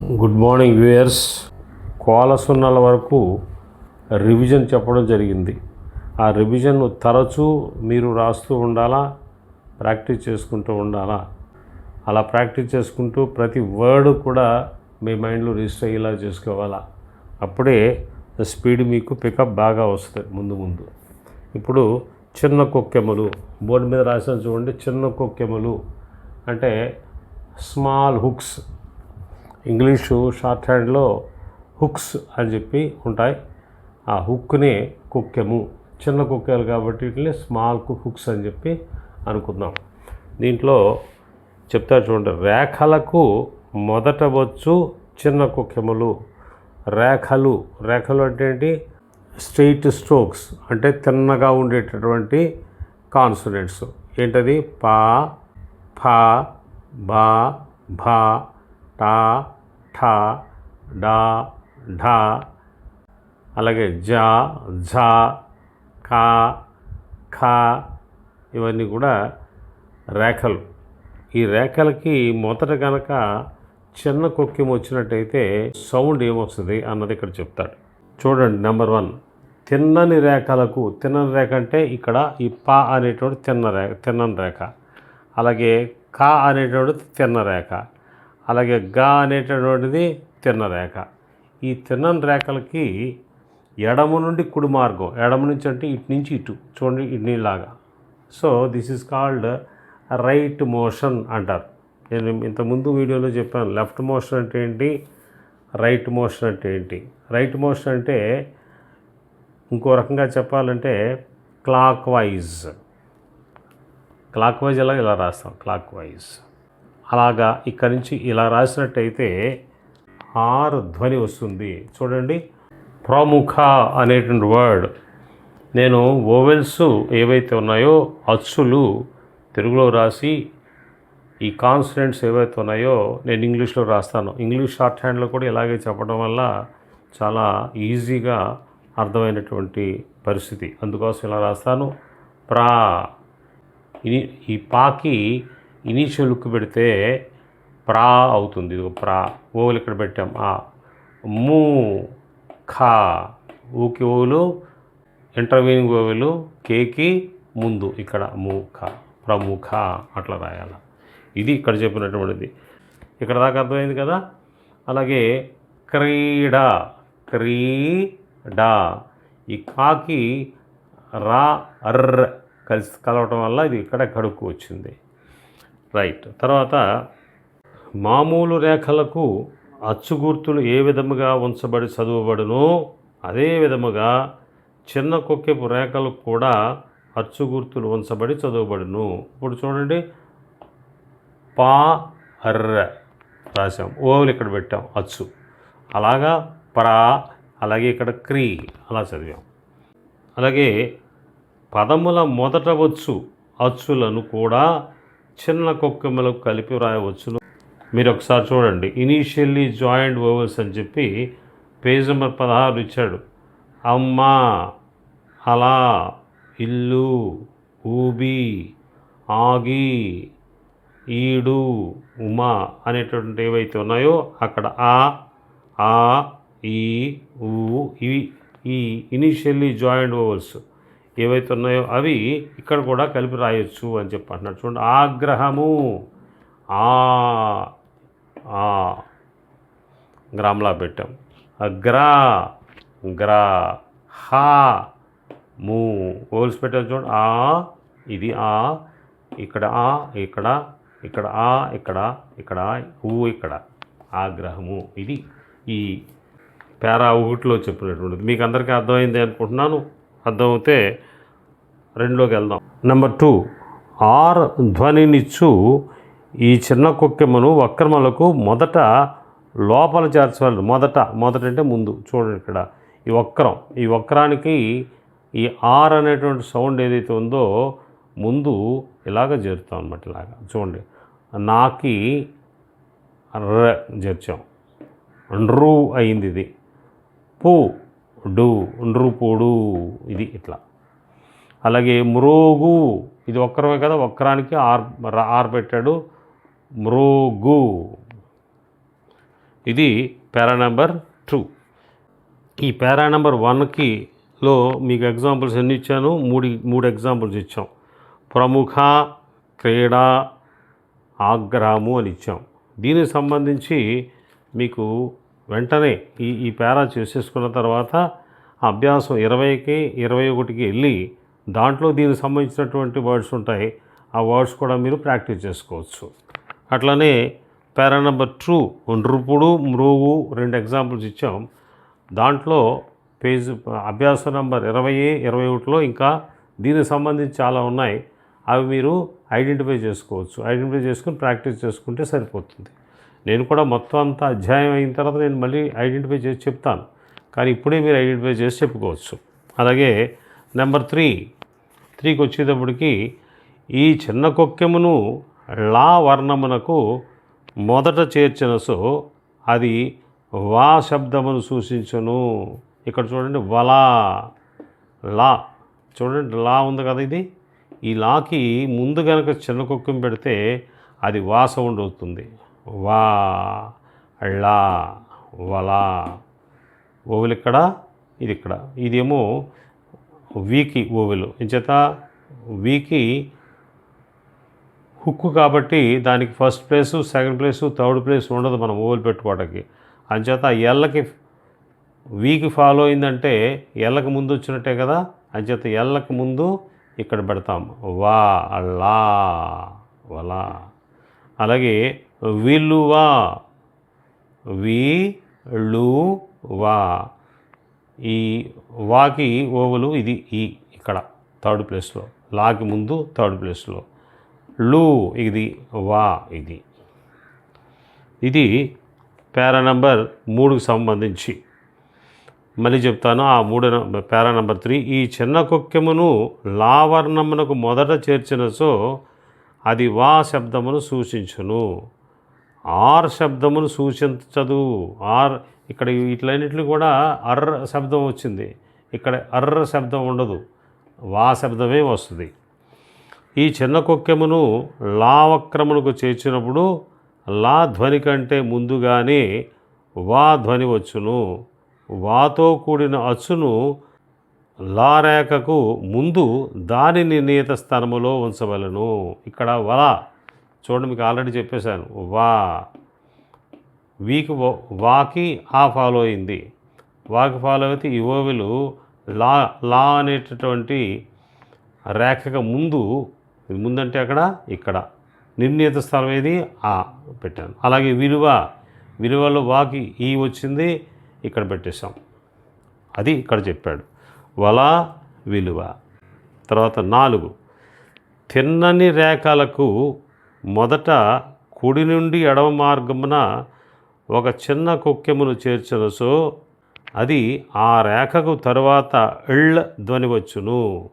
Good morning viewers. కోల సున్నాల వరకు revision చెప్పడం జరిగింది. ఆ రివిజన్ తరచూ మీరు రాస్తూ ఉండాలా? ప్రాక్టీస్ చేసుకుంటూ ఉండాలా? అలా ప్రాక్టీస్ చేసుకుంటూ ప్రతి వర్డ్ కూడా మీ మైండ్లో రిజిస్టర్ అయ్యేలా చేసుకోవాలా? అప్పుడే స్పీడ్ మీకు పికప్ బాగా వస్తుంది ముందు ముందు. ఇప్పుడు చిన్న కొక్కెములు బోర్డు మీద రాసిన చూడండి చిన్న కొక్కెములు అంటే స్మాల్ హుక్స్ ఇంగ్లీషు షార్ట్ హ్యాండ్లో హుక్స్ అని చెప్పి ఉంటాయి. ఆ హుక్నే కుక్కెము. చిన్న కుక్కలు కాబట్టి వీటిని స్మాల్ హుక్స్ అని చెప్పి అనుకుందాం. దీంట్లో చెప్తా చూడండి రేఖలకు మొదట వచ్చు చిన్న కుక్కెములు. రేఖలు రేఖలు అంటే ఏంటి? స్ట్రెయిట్ స్ట్రోక్స్ అంటే తిన్నగా ఉండేటటువంటి కాన్సనెంట్స్. ఏంటది? పా ఫ బా భా టా ఠా డా ఢా. అలాగే జా ఝా కా ఖా ఇవన్నీ కూడా రేఖలు. ఈ రేఖలకి మొదట కనుక చిన్న కొక్కిం వచ్చినట్టయితే సౌండ్ ఏమొస్తుంది అన్నది ఇక్కడ చెప్తాడు. చూడండి నెంబర్ వన్. తిన్నని రేఖలకు తిన్నని రేఖ అంటే ఇక్కడ ఈ పా అనేటువంటి తిన్న రేఖ తిన్నని రేఖ. అలాగే కా అనేటువంటి తిన్న రేఖ. అలాగే గా అనేటటువంటిది తిన్న రేఖ. ఈ తిన్నని రేఖలకి ఎడమ నుండి కుడి మార్గం ఎడమ నుంచి అంటే ఇటు నుంచి ఇటు చూడండి ఇటులాగా so this is called right motion అంటారు. నేను ఇంతకుముందు వీడియోలో చెప్పాను లెఫ్ట్ మోషన్ అంటే ఏంటి రైట్ మోషన్ అంటే ఏంటి? రైట్ మోషన్ అంటే ఇంకో రకంగా చెప్పాలంటే క్లాక్ వైజ్ క్లాక్ వైజ్ ఎలా ఇలా రాస్తాం? క్లాక్ వైజ్ అలాగా ఇక్కడి నుంచి ఇలా రాసినట్టయితే ఆర్ ధ్వని వస్తుంది. చూడండి. ప్రముఖ అనేటువంటి వర్డ్. నేను ఓవెల్స్ ఏవైతే ఉన్నాయో అచ్చులు తెలుగులో రాసి ఈ కాన్స్టెంట్స్ ఏవైతే ఉన్నాయో నేను ఇంగ్లీష్లో రాస్తాను. ఇంగ్లీష్ షార్ట్ హ్యాండ్లో కూడా ఇలాగే చెప్పడం వల్ల చాలా ఈజీగా అర్థమైనటువంటి పరిస్థితి. అందుకోసం ఇలా రాస్తాను. ప్రా. ఈ పాకి ఇనీషియల్ లుక్ పెడితే ప్రా అవుతుంది. ఇది ప్రా. ఓవులు ఇక్కడ పెట్టాం. ఆ. మూ. ఖా. ఊకి ఓవులు ఇంటర్వ్యూయింగ్ ఓవులు కేకి ముందు ఇక్కడ మూఖ ప్రముఖ అట్లా రాయాల. ఇది ఇక్కడ చెప్పినటువంటిది. ఇక్కడ దాకా అర్థమైంది కదా? అలాగే క్రీడ క్రీడా. ఈ కాకి రా అర్ర కలిసి కలవటం వల్ల ఇది ఇక్కడ కడుక్కు వచ్చింది. రైట్. తర్వాత మామూలు రేఖలకు అచ్చుగుర్తులు ఏ విధముగా ఉంచబడి చదువబడునో అదే విధముగా చిన్న కొక్కెపు రేఖలకు కూడా అచ్చుగుర్తులు ఉంచబడి చదువుబడును. ఇప్పుడు చూడండి. పా అర్ర రాసాం ఓవులు ఇక్కడ పెట్టాం అచ్చు. అలాగా ప్రా అలాగే ఇక్కడ క్రీ అలా చదివాం. అలాగే పదముల మొదట వచ్చు అచ్చులను కూడా చిన్న కొక్కెములకు కలిపి రాయవచ్చును మీరు ఒకసారి చూడండి. ఇనీషియల్లీ జాయింట్ ఓవల్స్ అని చెప్పి పేజ్ నెంబర్ పదహారు ఇచ్చాడు. అమ్మ అలా ఇల్లు ఊబి ఆగి ఈడు ఉమా అనేటువంటి ఏవైతే ఉన్నాయో అక్కడ ఆ ఆ ఈ ఊ ఇవి. ఈ ఇనీషియల్లీ జాయింట్ ఓవల్స్ ఏవైతే ఉన్నాయో అవి ఇక్కడ కూడా కలిపి రాయొచ్చు అని చెప్పి అంటున్నాడు. చూడండి ఆగ్రహము. ఆ ఆ గ్రామ్లా పెట్టాం. అగ్రా గ్రా హా మూ ఓల్స్ పెట్టాం చూడండి. ఆ ఇది ఆ ఇక్కడ ఆ ఇక్కడ ఇక్కడ ఆ ఇక్కడ ఇక్కడ ఊ ఇక్కడ. ఆగ్రహము. ఇది ఈ పేరా ఒకటిలో చెప్పినటువంటిది మీకు అందరికీ అర్థమైంది అనుకుంటున్నాను. అర్థమైతే రెండులోకి వెళ్దాం నెంబర్ టూ ఆర్ ధ్వనినిచ్చు ఈ చిన్న కుక్కెమ్మను వక్రమలకు మొదట లోపల చేర్చవాలి మొదట మొదట అంటే ముందు చూడండి ఇక్కడ. ఈ వక్రం ఈ వక్రానికి ఈ ఆర్ అనేటువంటి సౌండ్ ఏదైతే ఉందో ముందు ఇలాగ చేరుతాం అనమాట ఇలాగ. చూడండి. నాకి ర చేర్చాం నృ అయింది ఇది. పూ డు నృపుడు ఇది ఇట్లా. అలాగే మ్రోగు ఇది ఒక్కరమే కదా ఒక్కరానికి ఆర్ ఆర్ పెట్టాడు. మ్రోగు ఇది పేరా నెంబర్ టూ. ఈ పేరా నెంబర్ వన్కి లో మీకు ఎగ్జాంపుల్స్ ఎన్ని ఇచ్చాను? మూడు మూడు ఎగ్జాంపుల్స్ ఇచ్చాం. ప్రముఖ క్రీడా ఆగ్రహము అని ఇచ్చాం. దీనికి సంబంధించి మీకు వెంటనే ఈ ఈ పేరా చేసేసుకున్న తర్వాత అభ్యాసం ఇరవైకి ఇరవై ఒకటికి వెళ్ళి దాంట్లో దీనికి సంబంధించినటువంటి వర్డ్స్ ఉంటాయి. ఆ వర్డ్స్ కూడా మీరు ప్రాక్టీస్ చేసుకోవచ్చు. అట్లనే పేరా నెంబర్ టూ నృపుడు మ్రోవు రెండు ఎగ్జాంపుల్స్ ఇచ్చాం. దాంట్లో పేజ్ అభ్యాస నంబర్ ఇరవై ఇరవై ఒకటిలో ఇంకా దీనికి సంబంధించి చాలా ఉన్నాయి. అవి మీరు ఐడెంటిఫై చేసుకోవచ్చు. ఐడెంటిఫై చేసుకుని ప్రాక్టీస్ చేసుకుంటే సరిపోతుంది. నేను కూడా మొత్తం అంతా అధ్యాయం అయిన తర్వాత నేను మళ్ళీ ఐడెంటిఫై చేసి చెప్తాను. కానీ ఇప్పుడే మీరు ఐడెంటిఫై చేసి చెప్పుకోవచ్చు. అలాగే నెంబర్ త్రీ త్రీకి వచ్చేటప్పటికి ఈ చిన్న కొక్కెమును లా వర్ణమునకు మొదట చేర్చిన సో అది వా శబ్దమును సూచించును. ఇక్కడ చూడండి వలా లా. చూడండి లా ఉంది కదా ఇది. ఈ లాకి ముందు కనుక చిన్న కుక్కం పెడితే అది వా సౌండ్ అవుతుంది. వా లా వలా. ఓవెల్ ఇక్కడ ఇది ఇక్కడ. ఇదేమో వీకి ఓవెలు. ఇంచేత వీకి హుక్కు కాబట్టి దానికి first place second place third place ఉండదు మనం ఓవెల్ పెట్టుకోవడానికి అంచేత ఎల్లకి వీకి ఫాలో అయిందంటే ఎల్లకి ముందు వచ్చినట్టే కదా? అంచేత ఎల్లకి ముందు ఇక్కడ పెడతాం. వా అల్లా వలా. అలాగే వీళ్ళు వా లు వా. ఈ వాకి ఓవులు ఇది ఈ ఇక్కడ థర్డ్ ప్లేస్లో. లాకి ముందు థర్డ్ ప్లేస్లో. లు ఇది వా ఇది. ఇది పేరా నంబర్ మూడుకు సంబంధించి. మళ్ళీ చెప్తాను ఆ మూడు న- పేరా నంబర్ త్రీ. ఈ చిన్న కుక్కెమును లావర్ణమునకు మొదట చేర్చిన సో అది వా శబ్దమును సూచించును. ఆర్ శబ్దమును సూచించదు. ఆర్ ఇక్కడ ఇట్లన్నింటినీ కూడా అర్ర శబ్దం వచ్చింది. ఇక్కడ అర్ర శబ్దం ఉండదు. వా శబ్దమే వస్తుంది. ఈ చిన్న కొక్కెమును లావక్రమునకు చేర్చినప్పుడు లా ధ్వని కంటే ముందుగానే వా ధ్వని వచ్చును. వాతో కూడిన అచ్చును లారేఖకు ముందు దాని నిర్ణీత స్థానములో ఉంచవలను. ఇక్కడ వల చూడండి మీకు ఆల్రెడీ చెప్పేశాను. వా వీకి వాకి ఆ ఫాలో అయింది. వాకి ఫాలో అయితే ఈ ఓవిలు లా లా అనేటటువంటి రేఖకు ముందు ముందంటే అక్కడ ఇక్కడ. నిర్ణీత స్థలం ఏది? ఆ పెట్టాను. అలాగే విలువ విలువలో వాకి ఈ వచ్చింది ఇక్కడ పెట్టేశాం. అది ఇక్కడ చెప్పాడు. వల విలువ. తర్వాత నాలుగు. తిన్నని రేఖలకు మొదట కుడి నుండి ఎడమ మార్గమున ఒక చిన్న కొక్కెమును చేర్చిన అది ఆ రేఖకు తరువాత ఎళ్ళ ధ్వని వచ్చును.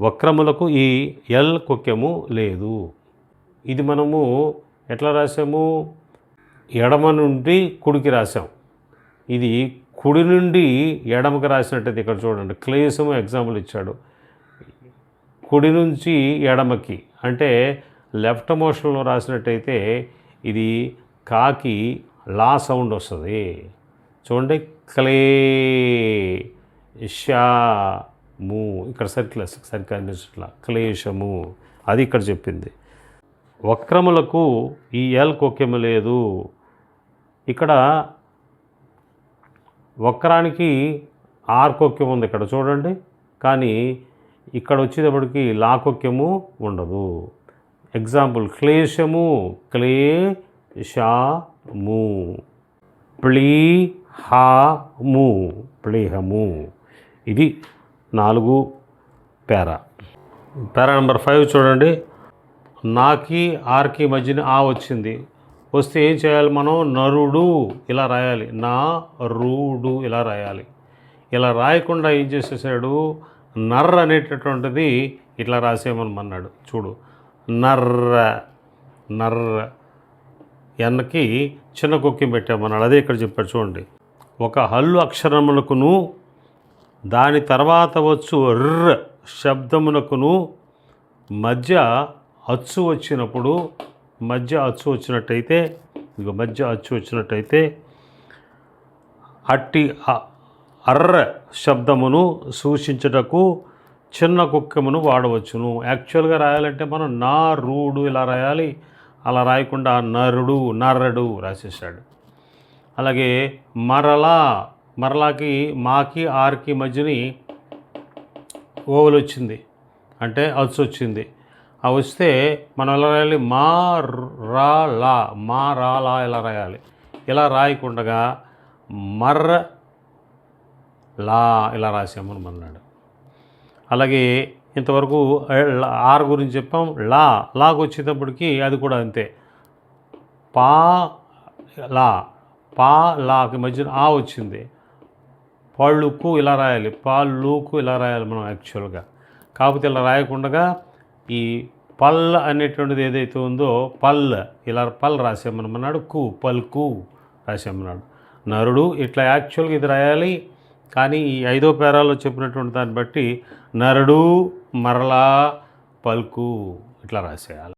వక్రములకు ఈ ఎల్ కుక్కెము లేదు. ఇది మనము ఎట్లా రాసాము ఎడమ నుండి కుడికి రాసాం ఇది కుడి నుండి ఎడమకి రాసినట్టయితే ఇక్కడ చూడండి క్లేశము ఎగ్జాంపుల్ ఇచ్చాడు. కుడి నుంచి ఎడమకి అంటే లెఫ్ట్ మోషన్లో రాసినట్టయితే ఇది కాకి లా సౌండ్ వస్తుంది. చూడండి క్లే షాము ఇక్కడ సర్కిల్ సరిగ్గా అనిపించట్లా క్లేశము. అది ఇక్కడ చెప్పింది. వక్రములకు ఈ ఎల్ కొక్కెము లేదు. ఇక్కడ వక్రానికి ఆర్ కొక్కెం ఉంది ఇక్కడ చూడండి. కానీ ఇక్కడ వచ్చేటప్పటికి లా కొక్యము ఉండదు. ఎగ్జాంపుల్ క్లేశము ప్లీ ప్లీహాము ప్లీహము ఇది నాలుగు పేరా. పేరా నెంబర్ ఫైవ్ చూడండి. నాకి ఆర్కి మధ్యన ఆ వచ్చింది. వస్తే ఏం చేయాలి మనం? నరుడు ఇలా రాయాలి. నా రూడు ఇలా రాయాలి. ఇలా రాయకుండా ఏం చేసేసాడు? నర్ర అనేటటువంటిది ఇట్లా రాసేయమన్నాడు చూడు. నర్ర నర్ర. ఎన్నకి చిన్న కుక్కి పెట్టామన్నాడు అదే ఇక్కడ చెప్పాడు చూడండి. ఒక హల్లు అక్షరమునకును దాని తర్వాత వచ్చు ర్ర శబ్దమునకును మధ్య అచ్చు వచ్చినప్పుడు మధ్య అచ్చు వచ్చినట్టయితే ఇక మధ్య అచ్చు వచ్చినట్టయితే అట్టి అర్ర శబ్దమును సూచించుటకు చిన్న కుక్కమును వాడవచ్చును. యాక్చువల్గా రాయాలంటే మనం నా రూడు ఇలా రాయాలి. అలా రాయకుండా నరుడు నర్రడు రాసేసాడు అలాగే మరలా మరలాకి మాకి ఆర్కి మధ్యని ఓవలు వచ్చింది అంటే అచ్చు వచ్చింది ఆ వస్తే మనం ఎలా రాయాలి? మా రా లా మా రా లా ఇలా రాయాలి? ఇలా రాయకుండగా మర్ర లా ఇలా రాసామని అన్నాడు అలాగే ఇంతవరకు ఆర్ గురించి చెప్పాం. లా లాకు వచ్చేటప్పటికి అది కూడా అంతే. పా లా పా లాకి మధ్యన ఆ వచ్చింది. పళ్ళుకు ఇలా రాయాలి. పాళ్ళుకు ఇలా రాయాలి మనం యాక్చువల్గా. కాకపోతే ఇలా రాయకుండా ఈ పల్ అనేటువంటిది ఏదైతే ఉందో పల్ ఇలా పల్ రాసామన్నాడు కు పల్కు రాసామన్నాడు నరుడు ఇట్లా యాక్చువల్గా ఇది రాయాలి. కానీ ఈ ఐదో పేరాలో చెప్పినటువంటి దాన్ని బట్టి నరుడు మరలా పల్కు ఇట్లా రాసేయాలి.